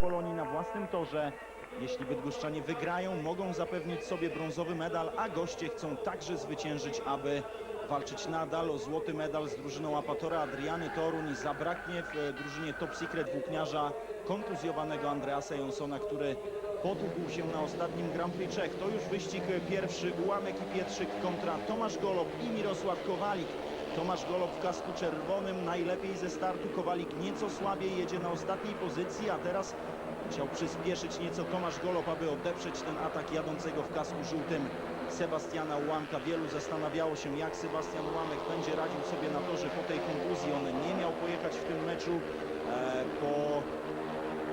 Polonii na własnym torze. Jeśli Bydgoszczanie wygrają, mogą zapewnić sobie brązowy medal, a goście chcą także zwyciężyć, aby walczyć nadal o złoty medal z drużyną Apatora Adriany Toruń. Zabraknie w e, drużynie Top Secret włókniarza kontuzjowanego Andreasa Jonsona, który potłukł się na ostatnim Grand Prix Czech. To już wyścig pierwszy, ułamek i Pietrzyk kontra Tomasz Golob i Mirosław Kowalik. Tomasz Golob w kasku czerwonym, najlepiej ze startu. Kowalik nieco słabiej jedzie na ostatniej pozycji, a teraz chciał przyspieszyć nieco Tomasz Golob, aby odeprzeć ten atak jadącego w kasku żółtym Sebastiana Ułamka. Wielu zastanawiało się, jak Sebastian Ułamek będzie radził sobie na torze po tej kontuzji. On nie miał pojechać w tym meczu e, po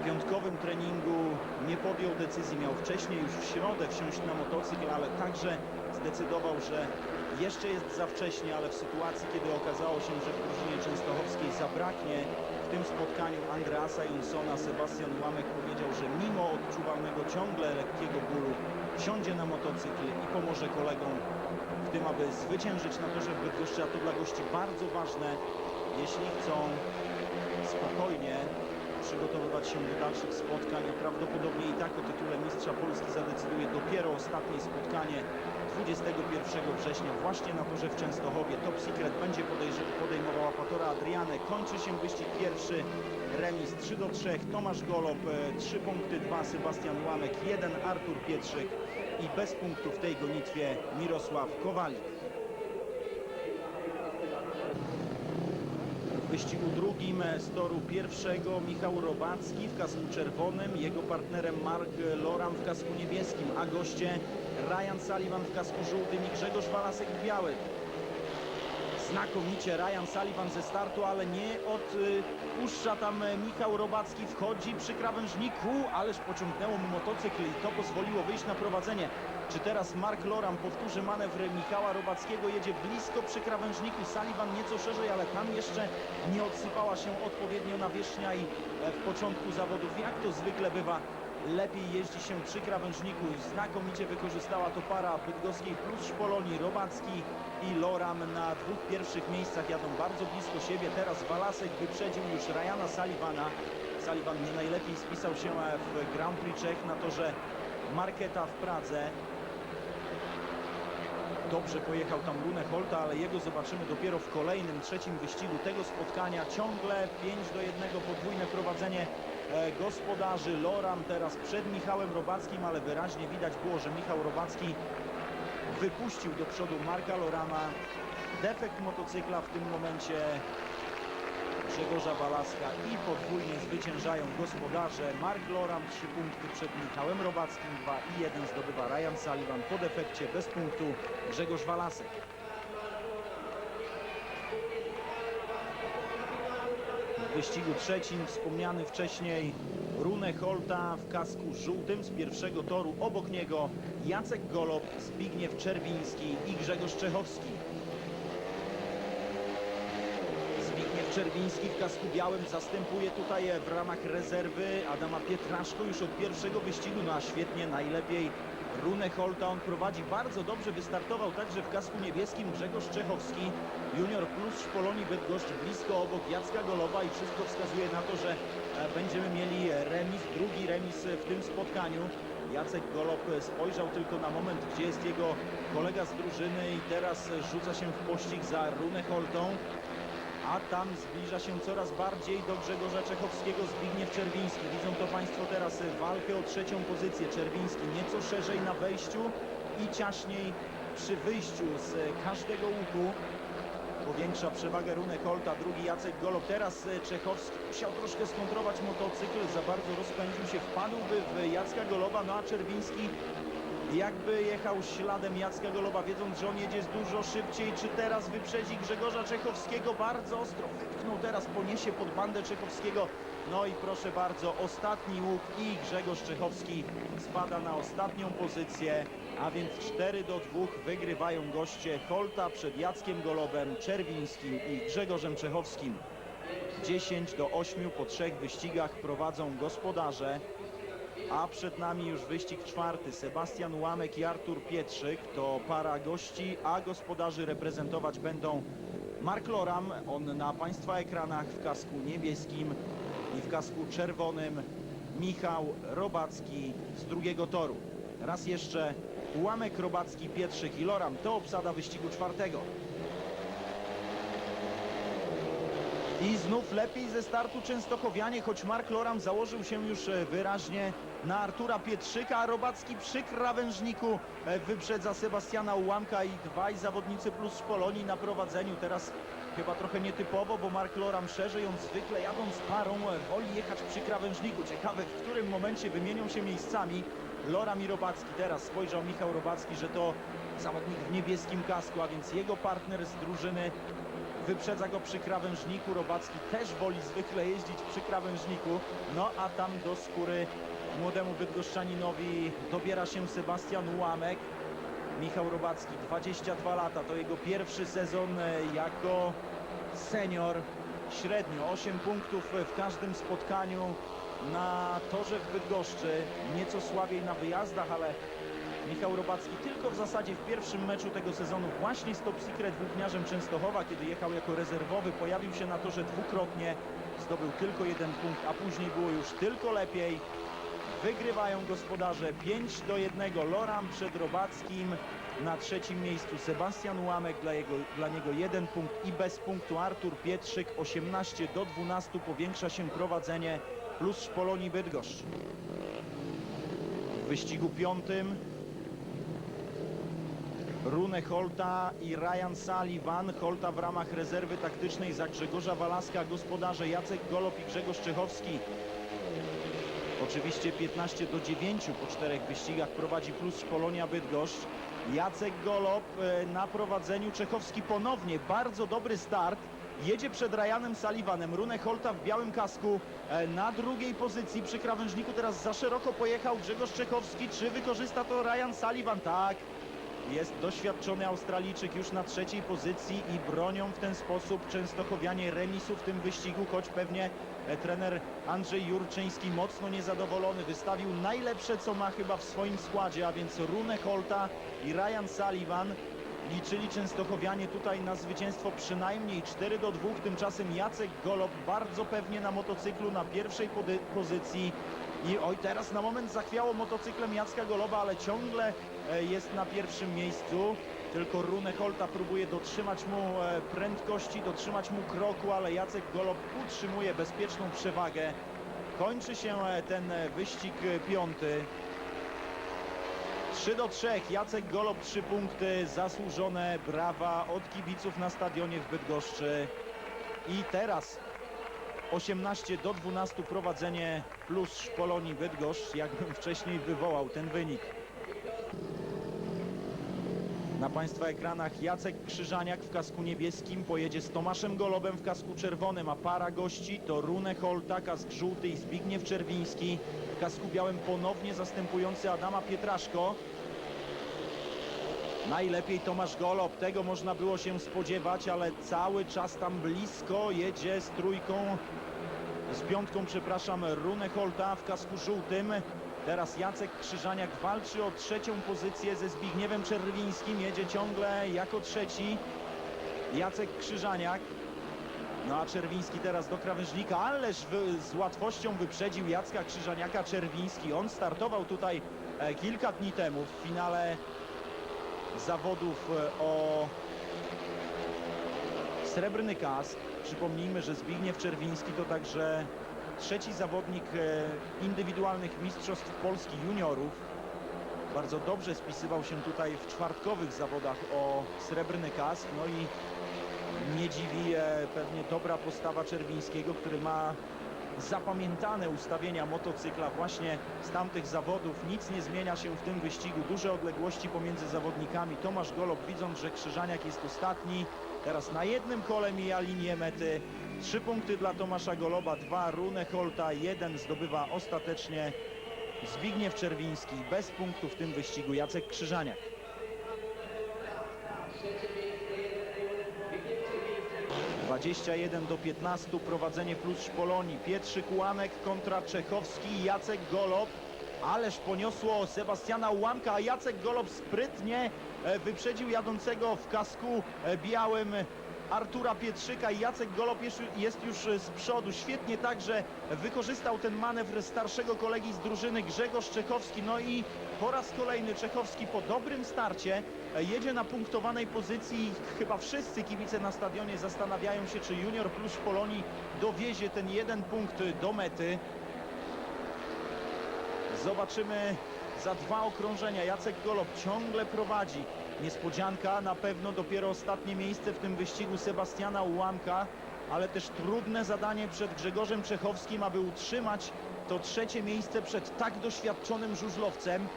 piątkowym treningu nie podjął decyzji, miał wcześniej już w środę wsiąść na motocykl, ale także zdecydował, że jeszcze jest za wcześnie, ale w sytuacji, kiedy okazało się, że w drużynie częstochowskiej zabraknie w tym spotkaniu Andreasa Jonsona, Sebastian Łamek powiedział, że mimo odczuwalnego ciągle lekkiego bólu wsiądzie na motocykl i pomoże kolegom w tym, aby zwyciężyć na torze w Bydgoszczy, a to dla gości bardzo ważne, jeśli chcą spokojnie przygotowywać się do dalszych spotkań, a prawdopodobnie i tak o tytule Mistrza Polski zadecyduje dopiero ostatnie spotkanie 21 września właśnie na torze w Częstochowie. Top Secret będzie podejmował Apatora Adrianę. Kończy się wyścig pierwszy. Remis 3 do 3. Tomasz Golob 3 punkty, 2 Sebastian Łamek, 1 Artur Pietrzyk i bez punktów w tej gonitwie Mirosław Kowalik. Wyścigu drugim z toru pierwszego Michał Robacki w kasku czerwonym, jego partnerem Mark Loram w kasku niebieskim, a goście Ryan Sullivan w kasku żółtym i Grzegorz Walasek w białym. Znakomicie Ryan Sullivan ze startu, ale nie odpuszcza tam Michał Robacki, wchodzi przy krawężniku, ależ pociągnęło mu motocykl i to pozwoliło wyjść na prowadzenie. Czy teraz Mark Loram powtórzy manewr Michała Robackiego, jedzie blisko przy krawężniku, Sullivan nieco szerzej, ale tam jeszcze nie odsypała się odpowiednio nawierzchnia i e, w początku zawodów, jak to zwykle bywa, lepiej jeździ się przy krawężniku. Znakomicie wykorzystała to para bydgoskiej plus Szpoloni, Robacki i Loram na dwóch pierwszych miejscach jadą bardzo blisko siebie. Teraz Walasek wyprzedził już Ryana Sullivana. Sullivan nie najlepiej spisał się e, w Grand Prix Czech na torze Marketa w Pradze. Dobrze pojechał tam Lune Holta, ale jego zobaczymy dopiero w kolejnym, trzecim wyścigu tego spotkania. Ciągle 5 do 1 podwójne prowadzenie e, gospodarzy. Loram teraz przed Michałem Robackim, ale wyraźnie widać było, że Michał Robacki wypuścił do przodu Marka Lorama. Defekt motocykla w tym momencie Grzegorza Balaska i podwójnie zwyciężają gospodarze. Mark Loram 3 punkty przed Michałem Robackim, 2 i 1 zdobywa Ryan Sullivan po defekcie bez punktu Grzegorz Walasek. W wyścigu trzecim wspomniany wcześniej Rune Holta w kasku żółtym z pierwszego toru. Obok niego Jacek Golob, Zbigniew Czerwiński i Grzegorz Czechowski. Zbigniew Czerwiński w kasku białym zastępuje tutaj w ramach rezerwy Adama Pietraszko już od pierwszego wyścigu, no a świetnie, najlepiej Rune Holta, on prowadzi bardzo dobrze, wystartował także w kasku niebieskim Grzegorz Czechowski, junior plus Szpoloni Bydgoszcz blisko obok Jacka Golowa. I wszystko wskazuje na to, że e, będziemy mieli remis, drugi remis w tym spotkaniu. Jacek Golob spojrzał tylko na moment, gdzie jest jego kolega z drużyny i teraz rzuca się w pościg za Rune Holtą a tam zbliża się coraz bardziej do Grzegorza Czechowskiego Zbigniew Czerwiński. Widzą to Państwo teraz walkę o trzecią pozycję. Czerwiński nieco szerzej na wejściu i ciaśniej przy wyjściu z każdego łuku. Powiększa przewagę Runek Holta, drugi Jacek Golob. Teraz Czechowski musiał troszkę skontrować motocykl, za bardzo rozpędził się, wpadłby w Jacka Goloba, no a Czerwiński jakby jechał śladem Jacka Goloba, wiedząc, że on jedzie dużo szybciej. Czy teraz wyprzedzi Grzegorza Czechowskiego? Bardzo ostro wypchnął teraz, poniesie pod bandę Czechowskiego. No i proszę bardzo, ostatni łuk i Grzegorz Czechowski spada na ostatnią pozycję, a więc 4 do 2 wygrywają goście Holta przed Jackiem Golobem, Czerwińskim i Grzegorzem Czechowskim. 10 do 8 po trzech wyścigach prowadzą gospodarze. A przed nami już wyścig czwarty. Sebastian Łamek i Artur Pietrzyk to para gości, a gospodarzy reprezentować będą Mark Loram, on na Państwa ekranach w kasku niebieskim i w kasku czerwonym. Michał Robacki z drugiego toru. Raz jeszcze ułamek Robacki, Pietrzyk i Loram to obsada wyścigu czwartego. I znów lepiej ze startu Częstochowianie, choć Mark Loram założył się już e, wyraźnie na Artura Pietrzyka, a Robacki przy krawężniku e, wyprzedza Sebastiana Ułamka i dwaj zawodnicy plus Polonii na prowadzeniu. Teraz chyba trochę nietypowo, bo Mark Loram szerzej, on zwykle jadąc parą e, woli jechać przy krawężniku. Ciekawe w którym momencie wymienią się miejscami Loram i Robacki. Teraz spojrzał Michał Robacki, że to zawodnik w niebieskim kasku, a więc jego partner z drużyny wyprzedza go przy krawężniku. Robacki też woli zwykle jeździć przy krawężniku. No a tam do skóry młodemu bydgoszczaninowi dobiera się Sebastian Ułamek. Michał Robacki, 22 lata, to jego pierwszy sezon e, jako senior. Średnio 8 punktów w każdym spotkaniu na torze w Bydgoszczy. Nieco słabiej na wyjazdach, ale Michał Robacki tylko w zasadzie w pierwszym meczu tego sezonu właśnie z Top Secret włókniarzem Częstochowa, kiedy jechał jako rezerwowy, pojawił się na torze dwukrotnie, zdobył tylko jeden punkt, a później było już tylko lepiej. Wygrywają gospodarze 5 do 1. Loram przed Robackim. Na trzecim miejscu Sebastian Ułamek, dla, jego, dla niego jeden punkt i bez punktu Artur Pietrzyk. 18 do 12 powiększa się prowadzenie plus Szpolonii Bydgoszcz. W wyścigu piątym Rune Holta i Ryan Sullivan. Holta w ramach rezerwy taktycznej za Grzegorza Walaska. Gospodarze Jacek Golob i Grzegorz Czechowski. Oczywiście 15 do 9 po czterech wyścigach prowadzi plus Polonia Bydgoszcz. Jacek Golob e, na prowadzeniu. Czechowski ponownie. Bardzo dobry start. Jedzie przed Ryanem Sullivanem. Rune Holta w białym kasku e, na drugiej pozycji przy krawężniku. Teraz za szeroko pojechał Grzegorz Czechowski. Czy wykorzysta to Ryan Sullivan? Tak. Jest doświadczony Australijczyk już na trzeciej pozycji i bronią w ten sposób Częstochowianie remisu w tym wyścigu, choć pewnie e, trener Andrzej Jurczyński mocno niezadowolony. Wystawił najlepsze co ma chyba w swoim składzie, a więc Rune Holta i Ryan Sullivan. Liczyli Częstochowianie tutaj na zwycięstwo przynajmniej 4 do 2. Tymczasem Jacek Golob bardzo pewnie na motocyklu na pierwszej pozycji. I oj, teraz na moment zachwiało motocyklem Jacka Goloba, ale ciągle e, jest na pierwszym miejscu. Tylko Rune Holta próbuje dotrzymać mu e, prędkości, dotrzymać mu kroku, ale Jacek Golob utrzymuje bezpieczną przewagę. Kończy się e, ten wyścig piąty. 3 do 3. Jacek Golob 3 punkty. Zasłużone brawa od kibiców na stadionie w Bydgoszczy. I teraz 18 do 12 prowadzenie plus Szpolonii Bydgoszcz. Jakbym wcześniej wywołał ten wynik. Na Państwa ekranach Jacek Krzyżaniak w kasku niebieskim pojedzie z Tomaszem Golobem w kasku czerwonym, a para gości to Rune Holta, kask żółty i Zbigniew Czerwiński w kasku białym ponownie zastępujący Adama Pietraszko. Najlepiej Tomasz Golob, tego można było się spodziewać, ale cały czas tam blisko jedzie z trójką, z piątką, przepraszam, Rune Holta w kasku żółtym. Teraz Jacek Krzyżaniak walczy o trzecią pozycję ze Zbigniewem Czerwińskim, jedzie ciągle jako trzeci. Jacek Krzyżaniak. No a Czerwiński teraz do krawężnika, ależ z łatwością wyprzedził Jacka Krzyżaniaka Czerwiński. On startował tutaj e, kilka dni temu w finale zawodów e, o srebrny kask. Przypomnijmy, że Zbigniew Czerwiński to także trzeci zawodnik e, indywidualnych mistrzostw Polski juniorów. Bardzo dobrze spisywał się tutaj w czwartkowych zawodach o srebrny kask. No i nie dziwi e, pewnie dobra postawa Czerwińskiego, który ma zapamiętane ustawienia motocykla właśnie z tamtych zawodów. Nic nie zmienia się w tym wyścigu. Duże odległości pomiędzy zawodnikami. Tomasz Golob widząc, że Krzyżaniak jest ostatni. Teraz na jednym kole mija linię mety. Trzy punkty dla Tomasza Goloba, dwa Rune Holta, jeden zdobywa ostatecznie Zbigniew Czerwiński. Bez punktu w tym wyścigu Jacek Krzyżaniak. Dwadzieścia jeden do 15 prowadzenie plus Szpolonii. Pietrzyk Ułamek kontra Czechowski, Jacek Golob. Ależ poniosło Sebastiana Ułamka, a Jacek Golob sprytnie e, wyprzedził jadącego w kasku e, białym Artura Pietrzyka i Jacek Golob jest, już z przodu. Świetnie także wykorzystał ten manewr starszego kolegi z drużyny Grzegorz Czechowski. No i po raz kolejny Czechowski po dobrym starcie jedzie na punktowanej pozycji. Chyba wszyscy kibice na stadionie zastanawiają się, czy Junior Plus Polonii dowiezie ten jeden punkt do mety. Zobaczymy za dwa okrążenia. Jacek Golob ciągle prowadzi. Niespodzianka, na pewno dopiero ostatnie miejsce w tym wyścigu Sebastiana Ułamka, ale też trudne zadanie przed Grzegorzem Czechowskim, aby utrzymać to trzecie miejsce przed tak doświadczonym żużlowcem.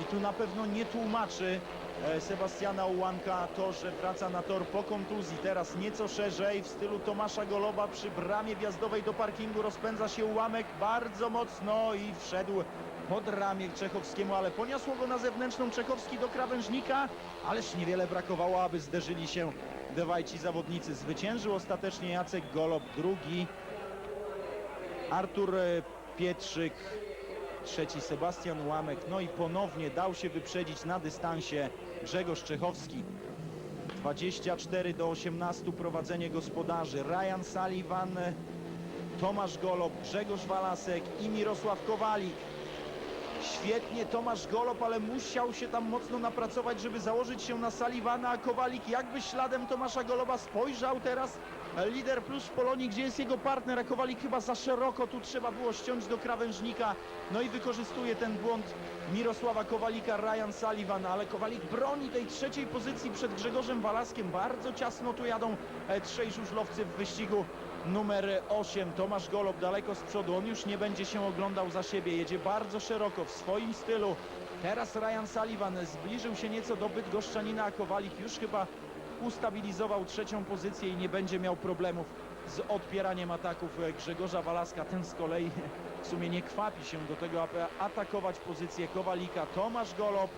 I tu na pewno nie tłumaczy e, Sebastiana Ułamka to, że wraca na tor po kontuzji. Teraz nieco szerzej w stylu Tomasza Goloba przy bramie wjazdowej do parkingu rozpędza się Ułamek bardzo mocno i wszedł pod ramię Czechowskiemu, ale poniosło go na zewnętrzną Czechowski do krawężnika, ależ niewiele brakowało, aby zderzyli się dwaj ci zawodnicy. Zwyciężył ostatecznie Jacek Golob, drugi Artur e, Pietrzyk, trzeci Sebastian Łamek, no i ponownie dał się wyprzedzić na dystansie Grzegorz Czechowski. 24 do 18 prowadzenie gospodarzy. Ryan Sullivan, Tomasz Golob, Grzegorz Walasek i Mirosław Kowalik. Świetnie Tomasz Golob, ale musiał się tam mocno napracować, żeby założyć się na Sullivana, a Kowalik jakby śladem Tomasza Goloba spojrzał teraz lider plus w Polonii, gdzie jest jego partner, a Kowalik chyba za szeroko tu trzeba było ściąć do krawężnika. No i wykorzystuje ten błąd Mirosława Kowalika, Ryan Sullivan, ale Kowalik broni tej trzeciej pozycji przed Grzegorzem Walaskiem. Bardzo ciasno tu jadą e, trzej żużlowcy w wyścigu numer 8. Tomasz Golob daleko z przodu, on już nie będzie się oglądał za siebie, jedzie bardzo szeroko w swoim stylu. Teraz Ryan Sullivan zbliżył się nieco do Bydgoszczanina, a Kowalik już chyba ustabilizował trzecią pozycję i nie będzie miał problemów z odpieraniem ataków e, Grzegorza Walaska. Ten z kolei w sumie nie kwapi się do tego, aby atakować pozycję Kowalika. Tomasz Golob.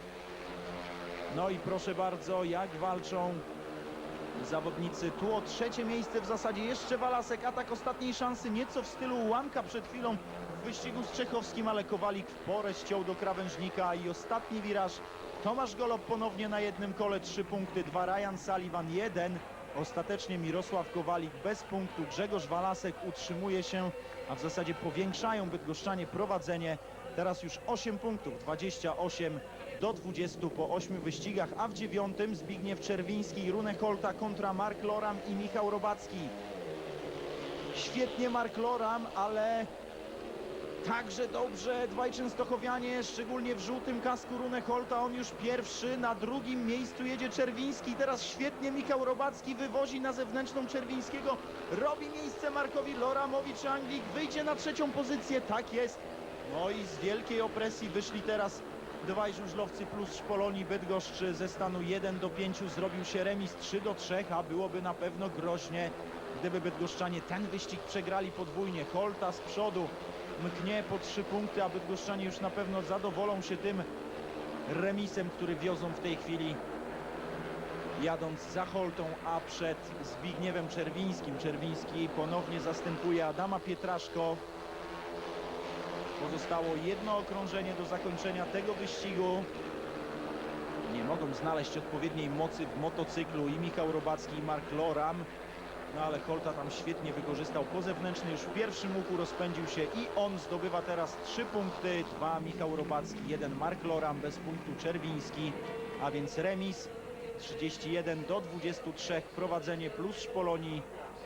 No i proszę bardzo, jak walczą zawodnicy. Tu o trzecie miejsce w zasadzie jeszcze Walasek. Atak ostatniej szansy, nieco w stylu ułamka przed chwilą w wyścigu z Czechowskim, ale Kowalik w porę ściął do krawężnika i ostatni wiraż. Tomasz Golob ponownie na jednym kole, trzy punkty, dwa Ryan Sullivan, jeden. Ostatecznie Mirosław Kowalik bez punktu, Grzegorz Walasek utrzymuje się, a w zasadzie powiększają Bydgoszczanie prowadzenie. Teraz już 8 punktów, 28 do 20 po 8 wyścigach, a w dziewiątym Zbigniew Czerwiński, Rune Holta kontra Mark Loram i Michał Robacki. Świetnie Mark Loram, ale także dobrze dwaj Częstochowianie, szczególnie w żółtym kasku Rune Holta. On już pierwszy, na drugim miejscu jedzie Czerwiński. Teraz świetnie Michał Robacki wywozi na zewnętrzną Czerwińskiego. Robi miejsce Markowi Loramowi czy Anglik. Wyjdzie na trzecią pozycję, tak jest. No i z wielkiej opresji wyszli teraz dwaj żużlowcy plus Szpoloni Bydgoszcz ze stanu 1 do 5 zrobił się remis 3 do 3, a byłoby na pewno groźnie, gdyby Bydgoszczanie ten wyścig przegrali podwójnie. Holta z przodu mknie po 3 punkty, a Bydgoszczanie już na pewno zadowolą się tym remisem, który wiozą w tej chwili jadąc za Holtą, a przed Zbigniewem Czerwińskim. Czerwiński ponownie zastępuje Adama Pietraszko. Pozostało jedno okrążenie do zakończenia tego wyścigu. Nie mogą znaleźć odpowiedniej mocy w motocyklu i Michał Robacki i Mark Loram. No ale Holta tam świetnie wykorzystał po zewnętrzny, już w pierwszym łuku rozpędził się i on zdobywa teraz trzy punkty. Dwa Michał Robacki, jeden Mark Loram, bez punktu Czerwiński, a więc remis 31 do 23, prowadzenie plus Szpolonii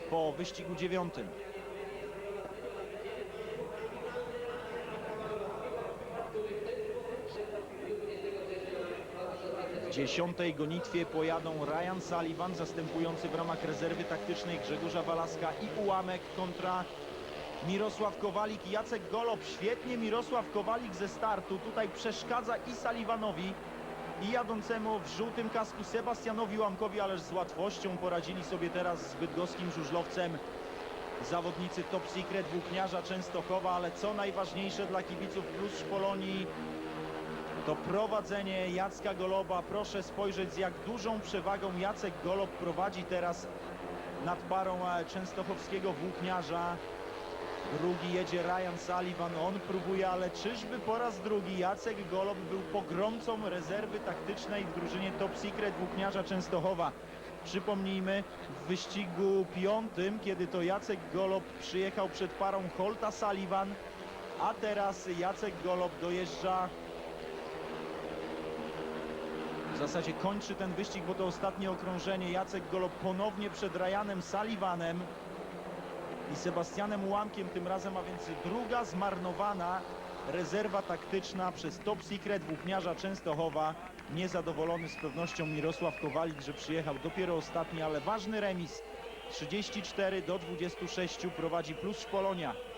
po wyścigu dziewiątym. Dziesiątej gonitwie pojadą Ryan Sullivan, zastępujący w ramach rezerwy taktycznej Grzegorza Walaska i Ułamek kontra Mirosław Kowalik i Jacek Golob. Świetnie Mirosław Kowalik ze startu. Tutaj przeszkadza i Sullivanowi i jadącemu w żółtym kasku Sebastianowi Łamkowi, ależ z łatwością poradzili sobie teraz z bydgoskim żużlowcem zawodnicy Top Secret Włókniarza Częstochowa, ale co najważniejsze dla kibiców plus Polonii to prowadzenie Jacka Goloba. Proszę spojrzeć z jak dużą przewagą Jacek Golob prowadzi teraz nad parą e, częstochowskiego włókniarza. Drugi jedzie Ryan Sullivan, on próbuje, ale czyżby po raz drugi Jacek Golob był pogromcą rezerwy taktycznej w drużynie Top Secret Włókniarza Częstochowa. Przypomnijmy, w wyścigu piątym, kiedy to Jacek Golob przyjechał przed parą Holta Sullivan, a teraz Jacek Golob dojeżdża w zasadzie kończy ten wyścig, bo to ostatnie okrążenie. Jacek Golob ponownie przed Ryanem Sullivanem i Sebastianem Łamkiem tym razem, a więc druga zmarnowana rezerwa taktyczna przez Top Secret Włókniarza Częstochowa. Niezadowolony z pewnością Mirosław Kowalik, że przyjechał dopiero ostatni, ale ważny remis. 34 do 26 prowadzi plus Polonia.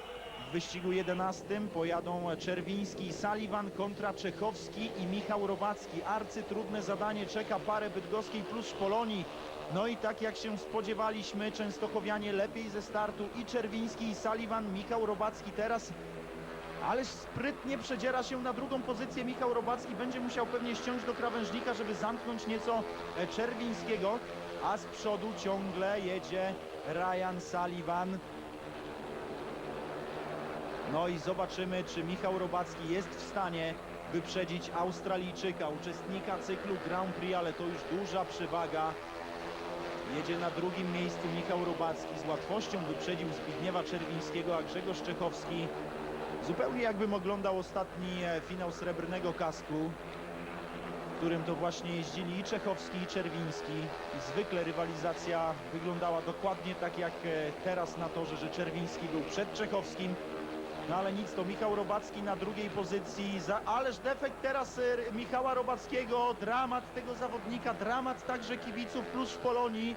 Wyścigu 11 pojadą Czerwiński i Sullivan kontra Czechowski i Michał Robacki. Arcytrudne zadanie czeka parę bydgoskiej plus Polonii. No i tak jak się spodziewaliśmy, Częstochowianie lepiej ze startu i Czerwiński i Sullivan, Michał Robacki teraz Ależ sprytnie przedziera się na drugą pozycję Michał Robacki. Będzie musiał pewnie ściąć do krawężnika, żeby zamknąć nieco e, Czerwińskiego. A z przodu ciągle jedzie Ryan Sullivan. No i zobaczymy, czy Michał Robacki jest w stanie wyprzedzić Australijczyka, uczestnika cyklu Grand Prix, ale to już duża przewaga. Jedzie na drugim miejscu Michał Robacki. Z łatwością wyprzedził Zbigniewa Czerwińskiego, a Grzegorz Czechowski Zupełnie jakbym oglądał ostatni e, finał Srebrnego Kasku, w którym to właśnie jeździli i Czechowski i Czerwiński. I zwykle rywalizacja wyglądała dokładnie tak jak e, teraz na torze, że Czerwiński był przed Czechowskim. No ale nic, to Michał Robacki na drugiej pozycji. Za, ależ defekt teraz e, Michała Robackiego. Dramat tego zawodnika, dramat także kibiców plus w Polonii.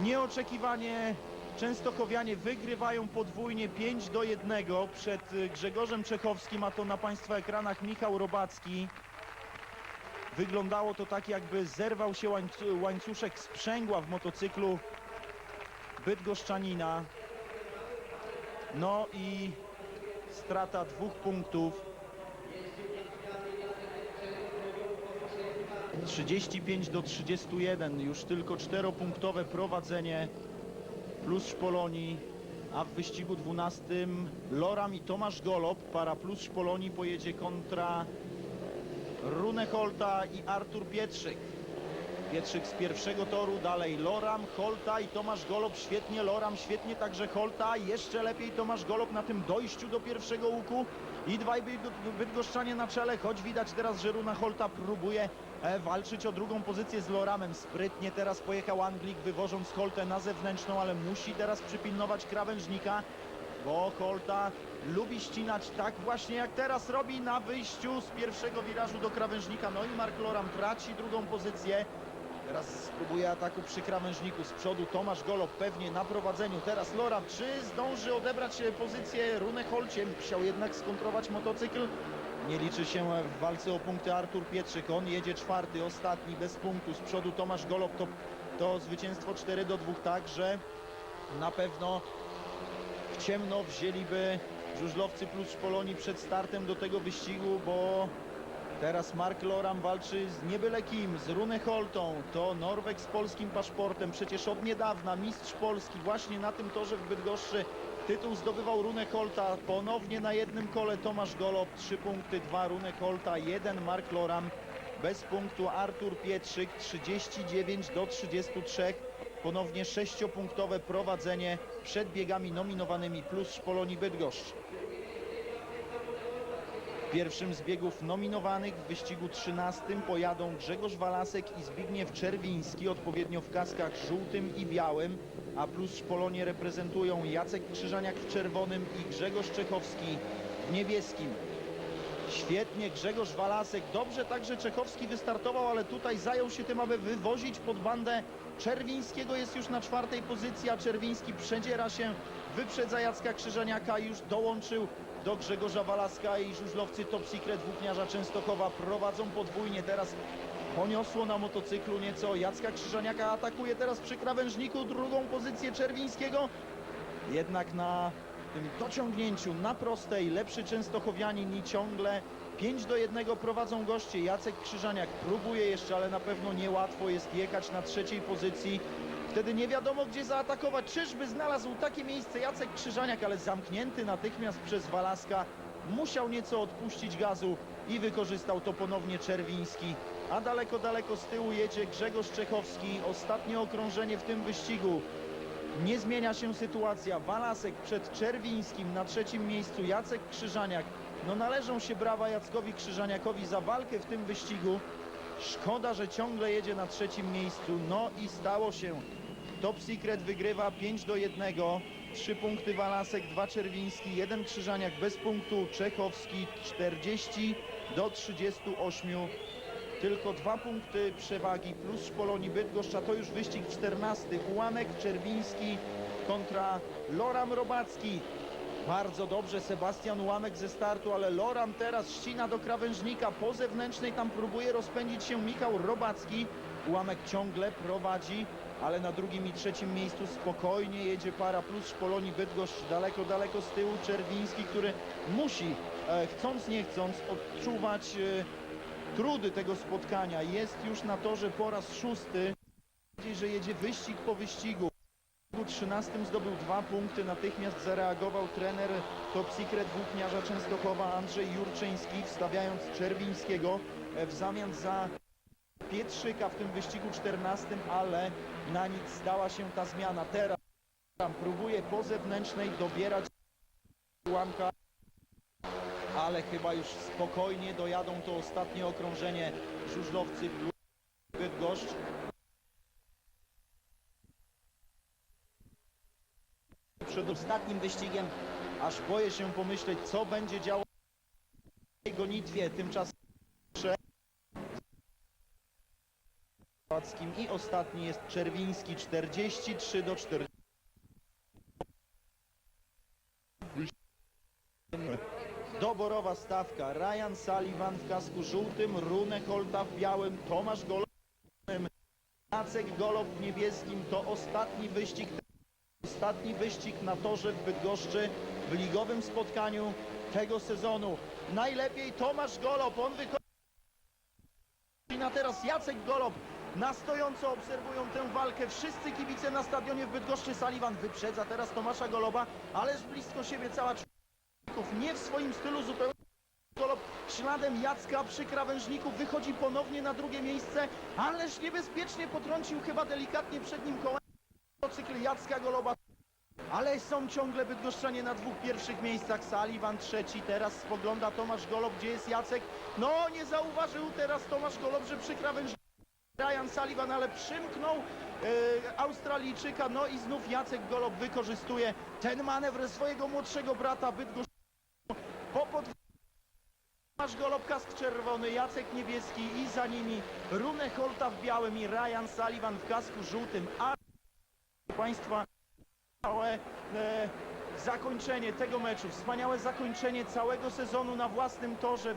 Nieoczekiwanie Częstochowianie wygrywają podwójnie 5 do 1 przed y, Grzegorzem Czechowskim, a to na Państwa ekranach Michał Robacki. Wyglądało to tak, jakby zerwał się łańc- łańcuszek sprzęgła w motocyklu Bydgoszczanina. No i strata dwóch punktów. 35 do 31, już tylko czteropunktowe prowadzenie plus Polonii, a w wyścigu 12 Loram i Tomasz Golob, para plus Polonii pojedzie kontra Rune Holta i Artur Pietrzyk. Pietrzyk z pierwszego toru, dalej Loram, Holta i Tomasz Golob, świetnie Loram, świetnie także Holta, jeszcze lepiej Tomasz Golob na tym dojściu do pierwszego łuku i dwaj Bydgo- bydgoszczanie na czele, choć widać teraz, że Runa Holta próbuje e, walczyć o drugą pozycję z Loramem. Sprytnie teraz pojechał Anglik, wywożąc Holtę na zewnętrzną, ale musi teraz przypilnować krawężnika, bo Holta lubi ścinać tak właśnie jak teraz robi na wyjściu z pierwszego wirażu do krawężnika. No i Mark Loram traci drugą pozycję. Teraz spróbuje ataku przy krawężniku z przodu Tomasz Golob pewnie na prowadzeniu. Teraz Loram, czy zdąży odebrać pozycję Rune Holcie? Chciał jednak skontrować motocykl. Nie liczy się w walce o punkty Artur Pietrzyk. On jedzie czwarty, ostatni, bez punktu. Z przodu Tomasz Golob to, to zwycięstwo 4 do 2, także na pewno w ciemno wzięliby żużlowcy plus Polonii przed startem do tego wyścigu, bo teraz Mark Loram walczy z niebyle kim, z Rune Holtą. To Norweg z polskim paszportem, przecież od niedawna mistrz Polski właśnie na tym torze w Bydgoszczy. Tytuł zdobywał Rune Holta, ponownie na jednym kole Tomasz Golob, 3 punkty, 2 Rune Holta, 1 Mark Loram, bez punktu Artur Pietrzyk, 39 do 33. Ponownie sześciopunktowe prowadzenie przed biegami nominowanymi plus Polonii Bydgoszcz. Pierwszym z biegów nominowanych w wyścigu 13 pojadą Grzegorz Walasek i Zbigniew Czerwiński, odpowiednio w kaskach żółtym i białym, a plus Polonię reprezentują Jacek Krzyżaniak w czerwonym i Grzegorz Czechowski w niebieskim. Świetnie Grzegorz Walasek, dobrze także Czechowski wystartował, ale tutaj zajął się tym, aby wywozić pod bandę Czerwińskiego, jest już na czwartej pozycji, a Czerwiński przedziera się, wyprzedza Jacka Krzyżaniaka. Już dołączył do Grzegorza Walaska i żużlowcy Top Secret Włókniarza Częstochowa prowadzą podwójnie, teraz poniosło na motocyklu nieco Jacka Krzyżaniaka, atakuje teraz przy krawężniku drugą pozycję Czerwińskiego, jednak na tym dociągnięciu na prostej lepszy Częstochowianin i ciągle 5 do 1 prowadzą goście. Jacek Krzyżaniak próbuje jeszcze, ale na pewno niełatwo jest jechać na trzeciej pozycji. Wtedy nie wiadomo gdzie zaatakować. Czyżby znalazł takie miejsce Jacek Krzyżaniak, ale zamknięty natychmiast przez Walaska. Musiał nieco odpuścić gazu i wykorzystał to ponownie Czerwiński. a daleko, daleko z tyłu jedzie Grzegorz Czechowski. Ostatnie okrążenie w tym wyścigu. Nie zmienia się sytuacja. Walasek przed Czerwińskim na trzecim miejscu. Jacek Krzyżaniak. No należą się brawa Jackowi Krzyżaniakowi za walkę w tym wyścigu. Szkoda, że ciągle jedzie na trzecim miejscu. No i stało się. Top Secret wygrywa 5 do 1. 3 punkty Walasek, 2 Czerwiński, 1 Krzyżaniak bez punktu. Czechowski 40 do 38. Tylko dwa punkty przewagi plus Szpoloni Bydgoszcz, a to już wyścig 14. Ułamek Czerwiński kontra Loram Robacki. Bardzo dobrze Sebastian Ułamek ze startu, ale Loram teraz ścina do krawężnika. Po zewnętrznej tam próbuje rozpędzić się Michał Robacki. Ułamek ciągle prowadzi, ale na drugim i trzecim miejscu spokojnie jedzie para plus Szpoloni Bydgoszcz. Daleko, daleko z tyłu Czerwiński, który musi, e, chcąc nie chcąc, odczuwać e, trudy tego spotkania. Jest już na torze po raz szósty. Że jedzie wyścig po wyścigu. W wyścigu 13 zdobył dwa punkty. Natychmiast zareagował trener Top Secret Włókniarza Częstochowa Andrzej Jurczyński, wstawiając Czerwińskiego e, w zamian za Pietrzyka w tym wyścigu 14, ale na nic stała się ta zmiana. Teraz próbuje po zewnętrznej dobierać ułamka ale chyba już spokojnie dojadą to ostatnie okrążenie żużlowcy Bydgoszcz. Przed ostatnim wyścigiem aż boję się pomyśleć, co będzie działo w tej gonitwie. Tymczasem Płackim i ostatni jest Czerwiński 43 do 40. Doborowa stawka. Ryan Sullivan w kasku żółtym, Rune Holta w białym, Tomasz Golob Jacek Golob w niebieskim. To ostatni wyścig, ostatni wyścig na torze w Bydgoszczy w ligowym spotkaniu tego sezonu. Najlepiej Tomasz Golob, on na teraz Jacek Golob. Na stojąco obserwują tę walkę. Wszyscy kibice na stadionie w Bydgoszczy. Sullivan wyprzedza teraz Tomasza Goloba, ależ blisko siebie cała czwórka. Nie w swoim stylu zupełnie. Golob śladem Jacka przy krawężniku wychodzi ponownie na drugie miejsce, ależ niebezpiecznie potrącił chyba delikatnie przed nim kołem motocykl Jacka Goloba. Ale są ciągle Bydgoszczanie na dwóch pierwszych miejscach. Sullivan trzeci, teraz spogląda Tomasz Golob, gdzie jest Jacek. No, nie zauważył teraz Tomasz Golob, że przy krawężniku Ryan Sullivan, ale przymknął e, Australijczyka. No i znów Jacek Golob wykorzystuje ten manewr swojego młodszego brata Bydgoszcz. Po pod... Tomasz Golob, kask czerwony, Jacek niebieski i za nimi Rune Holta w białym i Ryan Sullivan w kasku żółtym. A Państwa wspaniałe e, zakończenie tego meczu, wspaniałe zakończenie całego sezonu na własnym torze.